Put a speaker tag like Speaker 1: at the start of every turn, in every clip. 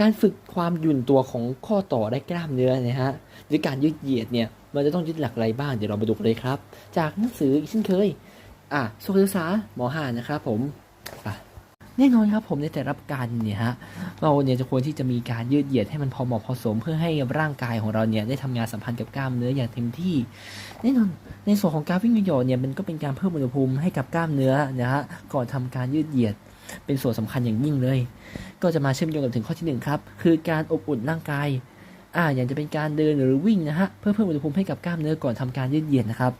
Speaker 1: การฝึกความหยุ่นตัวของข้อต่อได้กล้ามเนื้อนะฮะหรือการยืดเหยียดเนี่ยมันจะต้องยึดหลักอะไรบ้างเดี๋ยวเราไปดูกันเลยครับ จากหนังสืออีกเช่นเคยอะสุขศึกษาหมอห่านนะครับผมอะแน่นอนครับผมในแต่ละการเนี่ยฮะเราเนี่ยจะควรที่จะมีการยืดเหยียดให้มันพอเหมาะพอสม เพื่อให้ร่างกายของเราเนี่ยได้ทำงานสัมพันธ์กับกล้ามเนื้ออย่างเต็มที่ แน่นอนในส่วนของการวิ่งเหยาะเนี่ยมันก็เป็นการเพิ่มอุณหภูมิให้กับกล้ามเนื้อนะฮะก่อนทำการยืดเหยียด เป็นส่วนสำคัญอย่างยิ่งเลย ก็จะมาเชื่อมโยงกับถึงข้อที่หนึ่งครับคือการอบอุ่นร่างกายอ่าอย่างจะเป็นการเดินหรือวิ่งนะฮะเพื่อเพิ่มอุณหภูมิให้กับกล้ามเนื้อก่อนทำการยืดเหยียดนะครับ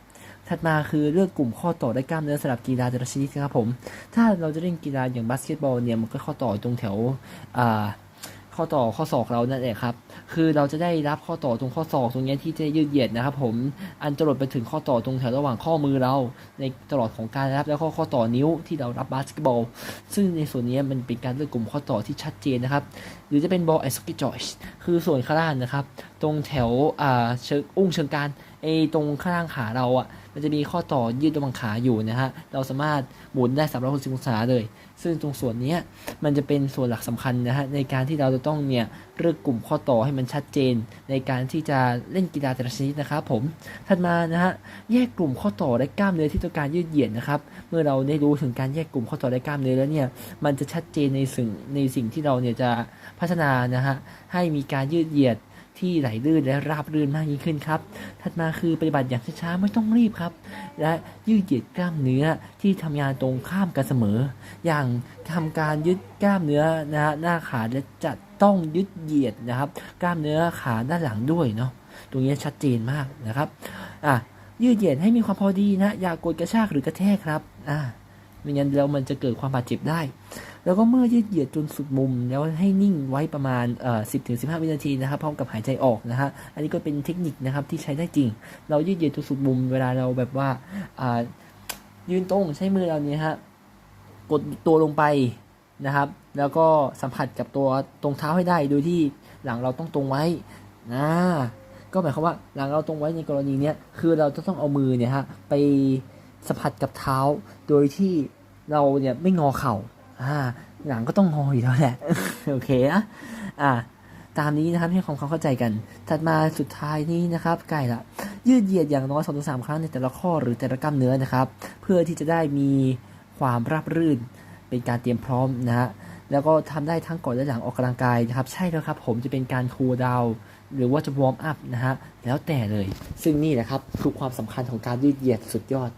Speaker 1: ถัดมาคือเลือกกลุ่มข้อต่อได้กล้ามเนื้อสำหรับกีฬาแต่ละชนิดครับผม ถ้าเราจะเล่นกีฬาอย่างบาสเกตบอลเนี่ยมันก็ข้อต่อตรงแถวอ่า ข้อต่อข้อศอกเรานั่นแหละครับ คือเราจะได้รับข้อต่อตรงข้อศอกตรงนี้ที่จะยืดเหยียดนะครับ ผมอันจรดไปถึงข้อต่อตรงแถวระหว่างข้อมือเรา ในตลอดของการรับแล้วก็ข้อต่อนิ้วที่เรารับบาสเกตบอล ซึ่งในส่วนนี้มันเป็นการเลือกกลุ่มข้อต่อที่ชัดเจนนะครับ หรือจะเป็นบอลไอสกิจอยคือส่วนข้างล่างนะครับ ตรงแถวอ่าเชิงอุ้งเชิงกรานไอตรงข้างขาเราอะ มันจะมีข้อต่อยืดระหว่างขาอยู่นะฮะ เราสามารถหมุนได้ 360 องศาเลย ซึ่งตรงส่วนนี้มันจะเป็นส่วนหลักสำคัญนะฮะในการที่เราจะต้องเนี่ยเลือกกลุ่มข้อต่อให้มันชัดเจน ในการที่จะเล่นกีฬาแต่ละชนิดนะครับผม ถัดมานะฮะแยกกลุ่มข้อต่อและกล้ามเนื้อที่ต้องการยืดเหยียดนะครับ เมื่อเราได้รู้ถึงการแยกกลุ่มข้อต่อและกล้ามเนื้อแล้วเนี่ย มันจะชัดเจนในสิ่งในสิ่งที่เราเนี่ยจะพัฒนานะฮะให้มีการยืดเหยียด ที่ไหลลื่นและราบรื่นมากยิ่งขึ้นครับ ถัดมาคือปฏิบัติอย่างช้าๆไม่ต้องรีบครับ และยืดเหยียดกล้ามเนื้อที่ทำงานตรงข้ามกันเสมอ อย่างทำการยึดกล้ามเนื้อนะฮะหน้าขาและจะต้องยึดเหยียดนะครับ กล้ามเนื้อขาด้านหลังด้วยเนาะ ตรงนี้ชัดเจนมากนะครับ อะยืดเหยียดให้มีความพอดีนะ อย่ากดกระชากหรือกระแทกครับ อ่า ไม่งั้นแล้วมันจะเกิดความบาดเจ็บได้ แล้วก็เมื่อยืดเหยียดจนสุดมุม แล้วให้นิ่งไว้ประมาณเอ่อสิบถึงสิบห้าวินาทีนะครับพร้อมกับหายใจออกนะฮะอันนี้ก็เป็นเทคนิคนะครับที่ใช้ได้จริง เรายืดเหยียดจนสุดมุม เวลาเราแบบว่าอ่ายืนตรงใช้มือเราเนี่ยฮะกดตัวลงไปนะครับ แล้วก็สัมผัสกับตัวตรงเท้าให้ได้โดยที่หลังเราต้องตรงไว้นะก็หมายความว่าหลังเราตรงไว้ในกรณีเนี้ยคือเราจะต้องเอามือเนี่ยฮะไป สัมผัสกับเท้า โดยที่เราเนี่ยไม่งอเข่าอ่าหลังก็ต้องงออยู่แล้วแหละโอเคนะอ่าตามนี้นะครับให้ความเข้าใจกัน ถัดมาสุดท้ายนี้นะครับใกล้ละยืดเหยียดอย่างน้อย2องถึงสามครั้งในแต่ละข้อหรือแต่ละกล้ามเนื้อนะครับ เพื่อที่จะได้มีความราบรื่น เป็นการเตรียมพร้อมนะฮะแล้วก็ทำได้ทั้งก่อนและหลังออกกำลังกายนะครับ ใช่แล้วครับ ผมจะเป็นการคูลดาวหรือว่าจะวอร์มอัพนะฮะแล้วแต่เลย ซึ่งนี่แหละครับคือความสำคัญของการยืดเหยียดสุดยอด